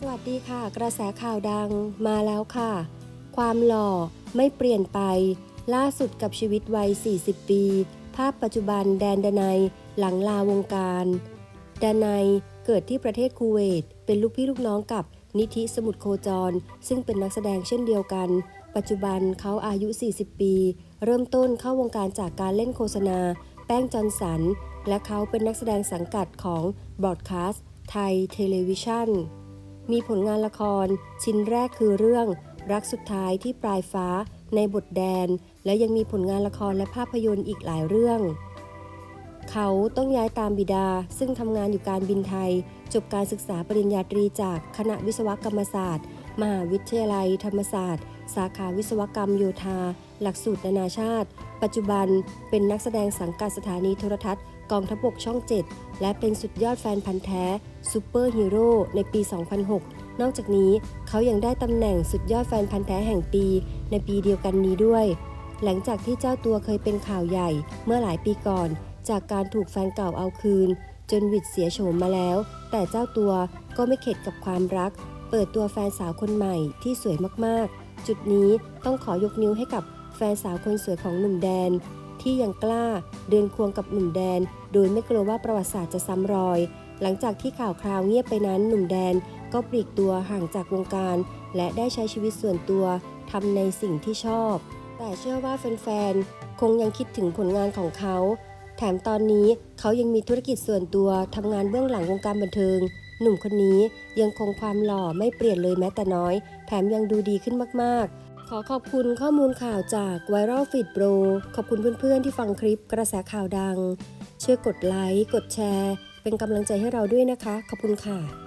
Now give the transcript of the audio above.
สวัสดีค่ะ กระแสข่าวดังมาแล้วค่ะ ความหล่อไม่เปลี่ยนไป ล่าสุดกับชีวิตวัย 40 ปี ภาพปัจจุบันแดนดนัยหลังลาวงการดนัยเกิดที่ประเทศคูเวต เป็นลูกพี่ลูกน้องกับนิธิสมุทรโคจร ซึ่งเป็นนักแสดงเช่นเดียวกัน ปัจจุบันเขาอายุ 40 ปี เริ่มต้นเข้าวงการจากการเล่นโฆษณา แป้งจอนสัน และเขาเป็นนักแสดงสังกัดของบรอดคาสต์ไทยเทเลวิชั่น มีผลงานละคร ชิ้นแรกคือเรื่อง รักสุดท้ายที่ปลายฟ้าในบทแดน และยังมีผลงานละครและภาพยนตร์อีกหลายเรื่อง เขาต้องย้ายตามบิดา ซึ่งทำงานอยู่การบินไทย จบการศึกษาปริญญาตรีจากคณะวิศวกรรมศาสตร์ มหาวิทยาลัยธรรมศาสตร์ สาขาวิศวกรรมโยธา หลักสูตรนานาชาติ ปัจจุบันเป็นนักแสดงสังกัดสถานีโทรทัศน์กองทัพบกช่อง 7 และเป็นสุดยอดแฟนพันธ์แท้ซูเปอร์ฮีโร่ในปี 2006 นอกจากนี้เขายังได้ตำแหน่งสุดยอดแฟนพันธ์แท้แห่งปี ในปีเดียวกันนี้ด้วย หลังจากที่เจ้าตัวเคยเป็นข่าวใหญ่เมื่อหลายปีก่อน จากการถูกแฟนเก่าเอาคืน จนหวิดเสียโฉมมาแล้ว แต่เจ้าตัวก็ไม่เข็ดกับความรัก เปิดตัวแฟนสาวคนใหม่ที่สวยมากๆ จุดนี้ต้องขอยกนิ้วให้กับแฟนสาวคนสวยของหนุ่มแดน ที่ยังกล้าเดินควงกับหนุ่มแดน โดยไม่กลัวว่าประวัติศาสตร์จะซ้ำรอย หลังจากที่ข่าวคราวเงียบไปนั้นหนุ่มแดนก็ปลีกตัวห่างจากวงการ และได้ใช้ชีวิตส่วนตัวทำในสิ่งที่ชอบ แต่เชื่อว่าแฟนๆคงยังคิดถึงผลงานของเขา แถมตอนนี้เขายังมีธุรกิจส่วนตัวทำงานเบื้องหลังวงการบันเทิง หนุ่มคนนี้ยังคงความหล่อไม่เปลี่ยนเลยแม้แต่น้อย แถมยังดูดีขึ้นมากๆ ขอขอบคุณข้อมูลข่าวจาก Viral Feed Pro ขอบคุณเพื่อนๆ ที่ฟังคลิปกระแสข่าวดัง ช่วยกดไลค์ กดแชร์ เป็นกำลังใจให้เราด้วยนะคะ ขอบคุณค่ะ